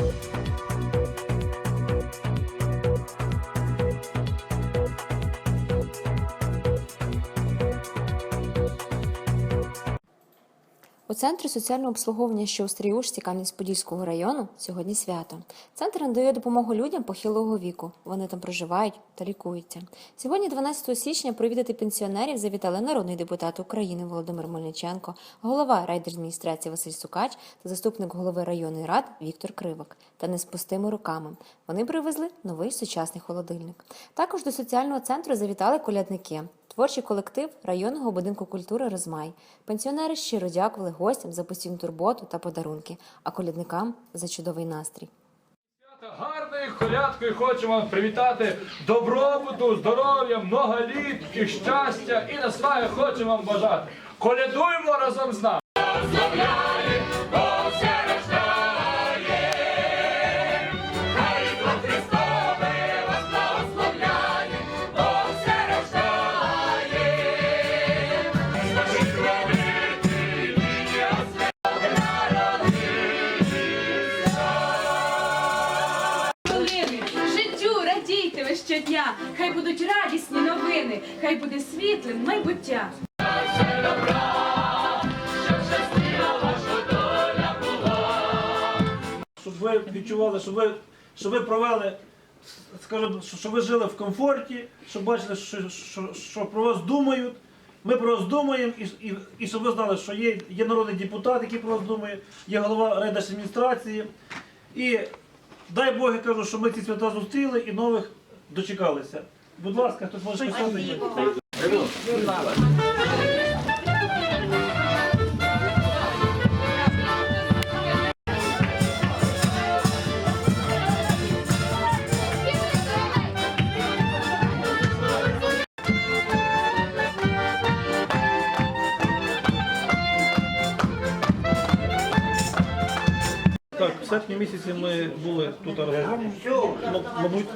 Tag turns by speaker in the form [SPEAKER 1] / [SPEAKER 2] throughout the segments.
[SPEAKER 1] Thank you. У центрі соціального обслуговування, що у Стріюшці Кам'янець-Подільського району, сьогодні свято. Центр надає допомогу людям похилого віку. Вони там проживають та лікуються. Сьогодні, 12 січня, провідати пенсіонерів завітали народний депутат України Володимир Мельниченко, голова райдержадміністрації Василь Сукач та заступник голови районної ради Віктор Кривик. Та не з пустими руками. Вони привезли новий сучасний холодильник. Також до соціального центру завітали колядники. Творчий колектив районного будинку культури Розмай. Пенсіонери щиро дякували гостям за постійну турботу та подарунки, а колядникам за чудовий настрій.
[SPEAKER 2] Гарною колядкою хочемо привітати добробуту, здоров'я, много літ щастя, і наснаги хочемо вам бажати. Колядуємо разом з нами.
[SPEAKER 3] Щодня, хай будуть радісні новини, хай буде світлим майбуття.
[SPEAKER 4] щоб ви відчували, щоб ви, щоб ви провели, скажімо, що- щоб ви жили в комфорті, щоб бачили, що, що, що про вас думають. Ми про вас думаємо, і, і, і щоб ви знали, що є, є народний депутат, який про вас думає, є голова райдержадміністрації. І дай Бог, я кажу, що ми ці свята зустріли і нових дочекалися. Будь ласка, хтось може щось серпні місяці ми були тут разом, мабуть,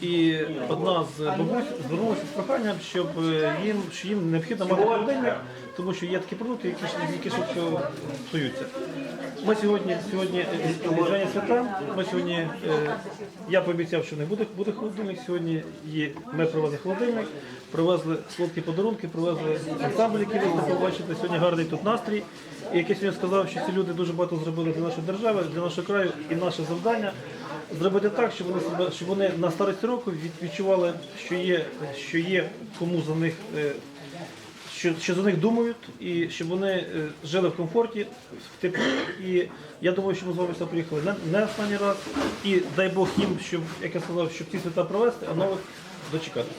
[SPEAKER 4] і одна з бабусь звернулася з проханням, щоб е, їм, що їм необхідно мати холодильник, тому що є такі продукти, які, які швидко псуються. Ми сьогодні, сьогодні е, свята, ми сьогодні, е, я пообіцяв, що не буде, буде холодильник, сьогодні є, ми привезли холодильник, привезли солодкі подарунки, привезли ансамбль, який ви побачите, сьогодні гарний тут настрій. І я сьогодні сказав, що ці люди дуже багато зробили для нашої держави, для нашого краю, і наше завдання зробити так, щоб вони себе, щоб вони на старості року відчували, що є, що є кому за них. Що, що за них думають, і щоб вони е, жили в комфорті, в теплі. І я думаю, що ми з вами сюди приїхали не, не останній раз. І дай Бог їм, щоб, як я сказав, щоб ці свята провести, а нових дочекатися.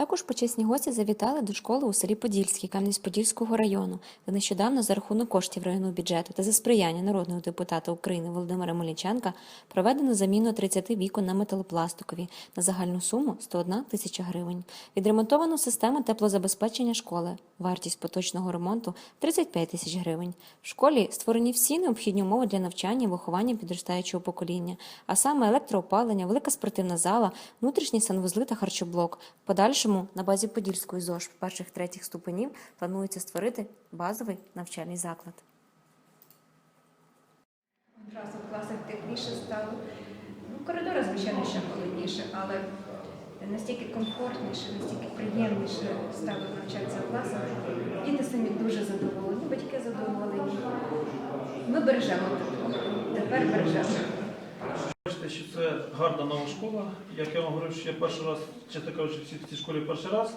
[SPEAKER 1] Також почесні гості завітали до школи у селі Подільській Кам'янець-Подільського району, де нещодавно за рахунок коштів районного бюджету та за сприяння народного депутата України Володимира Мельниченка проведено заміну 30 вікон на металопластикові на загальну суму 101 тисяча гривень. Відремонтовано систему теплозабезпечення школи. Вартість поточного ремонту 35 тисяч гривень. В школі створені всі необхідні умови для навчання і виховання підростаючого покоління, а саме електроопалення, велика спортивна зала, внутрішні санвузли та харчоблок. В подальшому на базі Подільської ЗОЖ перших третіх ступенів планується створити базовий навчальний заклад.
[SPEAKER 5] Одразу в класах тепліше стало. Ну, коридори, звичайно, ще холодніше, але настільки комфортніше, настільки приємніше стало навчатися в класах. Діти самі дуже задоволені, батьки задоволені. Ми бережемо тепло. Тепер бережемо.
[SPEAKER 4] Що це гарна нова школа. Як я вам говорив, що я перший раз, чесно кажучи, в цій- школі перший раз.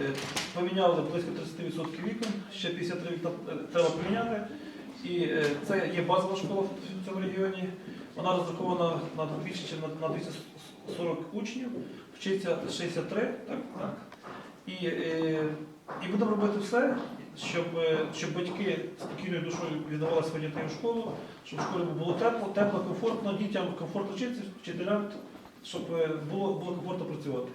[SPEAKER 4] Е, Поміняли близько 30% вікон, ще 53 вікна е, треба поміняти. І е, це є базова школа в цьому регіоні. Вона розрахована на більше ніж на на 240 учнів, вчиться 63. Так, так. І, і будемо робити все, щоб, е, щоб батьки спокійною душою віддавали своїх дітей в школу, щоб в школі було тепло, тепло, комфортно, дітям комфортно вчитися, вчителям, щоб е, було, було комфортно працювати.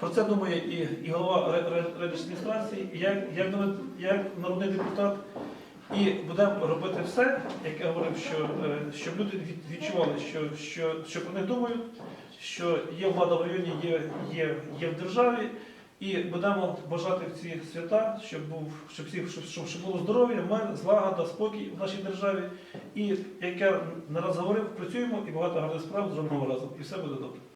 [SPEAKER 4] Про це думає і, і голова райдержадміністрації, і як, як, як народний депутат. І будемо робити все, як я говорив, що, е, щоб люди відчували, що, що, що про них думають, що є влада в районі, є, є, є в державі, І будемо бажати в ці свята, щоб був, щоб всіх, щоб, щоб, було здоров'я, мир, злагода, спокій в нашій державі. І як я не раз говорив, працюємо і багато гарних справ зробимо разом. І все буде добре.